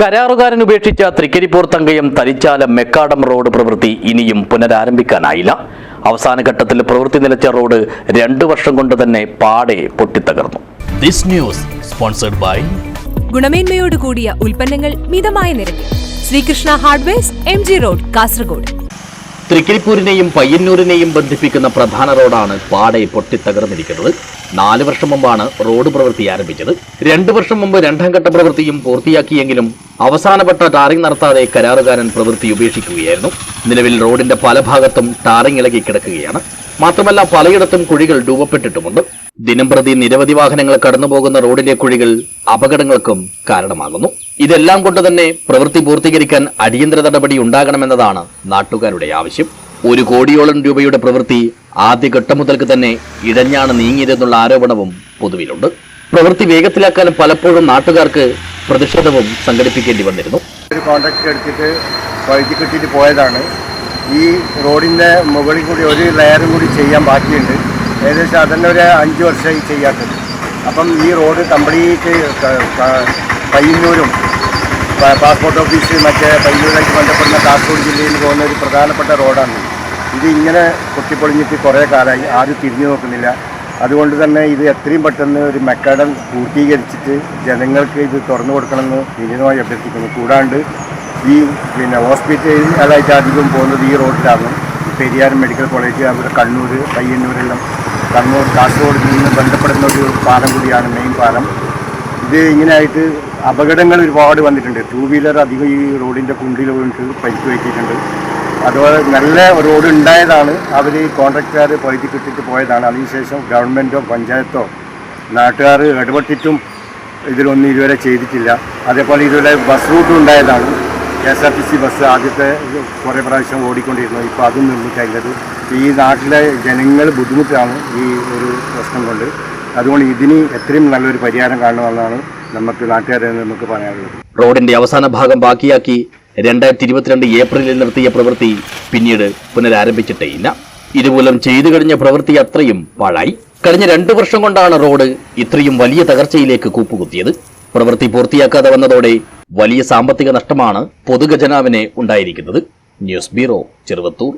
കരാറുകാരൻ ഉപേക്ഷിച്ച Trikaripur Thankayam Tharichalam macadam road പ്രവൃത്തി ഇനിയും പുനരാരംഭിക്കാനായില്ല. അവസാന ഘട്ടത്തിൽ പ്രവൃത്തി നിലച്ച റോഡ് രണ്ടു വർഷം കൊണ്ട് തന്നെ പാടെ പൊട്ടിത്തകർന്നു. ദിസ് ന്യൂസ് സ്പോൺസർഡ് ബൈ ഗുണമേന്മയോട് കൂടിയ ഉൽപ്പന്നങ്ങൾ മിതമായ നിരക്കിൽ. Srikrishna hardware M G road Kasaragod. തൃക്കരിപ്പൂരിനെയും പയ്യന്നൂരിനെയും ബന്ധിപ്പിക്കുന്ന പ്രധാന റോഡാണ് പാടെ പൊട്ടിത്തകർന്നിരിക്കുന്നത് നാല് വർഷം മുമ്പാണ് റോഡ് പ്രവൃത്തി ആരംഭിച്ചത്. രണ്ടു വർഷം മുമ്പ് രണ്ടാം ഘട്ട പ്രവൃത്തിയും പൂർത്തിയാക്കിയെങ്കിലും അവസാനപ്പെട്ട ടാറിംഗ് നടത്താതെ കരാറുകാരൻ പ്രവൃത്തി ഉപേക്ഷിക്കുകയായിരുന്നു. നിലവിൽ റോഡിന്റെ പല ഭാഗത്തും ടാറിംഗ് ഇളകി കിടക്കുകയാണ്. മാത്രമല്ല പലയിടത്തും കുഴികൾ രൂപപ്പെട്ടിട്ടുമുണ്ട്. ദിനംപ്രതി നിരവധി വാഹനങ്ങൾ കടന്നുപോകുന്ന റോഡിലെ കുഴികൾ അപകടങ്ങൾക്കും കാരണമാകുന്നു. ഇതെല്ലാം കൊണ്ട് തന്നെ പ്രവൃത്തി പൂർത്തീകരിക്കാൻ അടിയന്തര നടപടി ഉണ്ടാകണമെന്നതാണ് നാട്ടുകാരുടെ ആവശ്യം. ഒരു കോടിയോളം രൂപയുടെ പ്രവൃത്തി ആദ്യഘട്ടം മുതൽക്ക് തന്നെ ഇടഞ്ഞാണ് നീങ്ങിയതെന്നുള്ള ആരോപണവും പൊതുവിലുണ്ട്. പ്രവൃത്തി വേഗത്തിലാക്കാൻ പലപ്പോഴും നാട്ടുകാർക്ക് പ്രതിഷേധവും സംഘടിപ്പിക്കേണ്ടി വന്നിരുന്നു. ഒരു കോൺട്രാക്ട് എടുത്തിട്ട് വഴുതി കിട്ടിയിട്ട് പോയതാണ്. ഈ റോഡിന്റെ മുകളിൽ കൂടി ഒരു ലെയറും കൂടി ചെയ്യാൻ ബാക്കിയുണ്ട്. ഏകദേശം അതന്നെ ഒരു അഞ്ച് വർഷമായി ചെയ്യാത്തത്. അപ്പം ഈ റോഡ് കംപ്ലീറ്റ് പയ്യന്നൂരും പാസ്പോർട്ട് ഓഫീസ് മറ്റേ പയ്യന്നൂരിലേക്ക് ബന്ധപ്പെടുന്ന കാസർഗോഡ് ജില്ലയിൽ പോകുന്ന ഒരു പ്രധാനപ്പെട്ട റോഡാണ്. ഇത് ഇങ്ങനെ പൊട്ടിപ്പൊളിഞ്ഞിട്ട് കുറേ കാലമായി ആരും തിരിഞ്ഞു നോക്കുന്നില്ല. അതുകൊണ്ട് തന്നെ ഇത് എത്രയും പെട്ടെന്ന് ഒരു മെക്കാഡം പൂർത്തീകരിച്ചിട്ട് ജനങ്ങൾക്ക് ഇത് തുറന്നു കൊടുക്കണമെന്ന് വിനീതമായി അഭ്യർത്ഥിക്കുന്നു. കൂടാണ്ട് ഈ പിന്നെ ഹോസ്പിറ്റലായിട്ട് അധികം പോകുന്നത് ഈ റോഡിലാണ്. പെരിയാർ മെഡിക്കൽ കോളേജ് അവിടെ കണ്ണൂർ പയ്യന്നൂരെല്ലാം കണ്ണൂർ കാസർഗോഡ് നിന്ന് ബന്ധപ്പെടുന്ന ഒരു പാലം കൂടിയാണ് മെയിൻ പാലം. ഇത് ഇങ്ങനെയായിട്ട് അപകടങ്ങൾ ഒരുപാട് വന്നിട്ടുണ്ട്. ടൂ വീലർ അധികം ഈ റോഡിന്റെ കുണ്ടിൽ വീണിട്ട് പരിക്ക് പറ്റിയിട്ടുണ്ട് അതുപോലെ നല്ല റോഡ് ഉണ്ടായതാണ്. അവർ കോൺട്രാക്റ്റുകാർ പകുതി കിട്ടിയിട്ട് പോയതാണ്. അതിനുശേഷം ഗവൺമെന്റോ പഞ്ചായത്തോ നാട്ടുകാർ ഇടപെട്ടിട്ടും ഇതിലൊന്നും ഇതുവരെ ചെയ്തിട്ടില്ല. അതേപോലെ ഇതുവരെ ബസ് റൂട്ട് ഉണ്ടായതാണ്. K S R T C bus ആദ്യത്തെ കുറേ പ്രാവശ്യം ഓടിക്കൊണ്ടിരുന്നു. ഇപ്പോൾ അതും നിർമ്മിക്കാനുള്ളത് ഈ നാട്ടിലെ ജനങ്ങൾ ബുദ്ധിമുട്ടാണ് ഈ ഒരു പ്രശ്നം കൊണ്ട്. അതുകൊണ്ട് ഇതിന് എത്രയും നല്ലൊരു പരിഹാരം കാണണമെന്നാണ് നമുക്ക് നാട്ടുകാരെ നമുക്ക് പറയാനുള്ളത്. റോഡിന്റെ അവസാന ഭാഗം ബാക്കിയാക്കി രണ്ടായിരത്തി ഇരുപത്തിരണ്ട് ഏപ്രിലിൽ നിർത്തിയ പ്രവൃത്തി പിന്നീട് പുനരാരംഭിച്ചിട്ടേയില്ല. ഇതുമൂലം ചെയ്തു കഴിഞ്ഞ പ്രവൃത്തി അത്രയും പാഴായി. കഴിഞ്ഞ രണ്ടു വർഷം കൊണ്ടാണ് റോഡ് ഇത്രയും വലിയ തകർച്ചയിലേക്ക് കൂപ്പുകുത്തിയത്. പ്രവൃത്തി പൂർത്തിയാക്കാതെ വന്നതോടെ വലിയ സാമ്പത്തിക നഷ്ടമാണ് പൊതുഖജനാവിനെ ഉണ്ടായിരിക്കുന്നത്. News bureau Cheruvathur.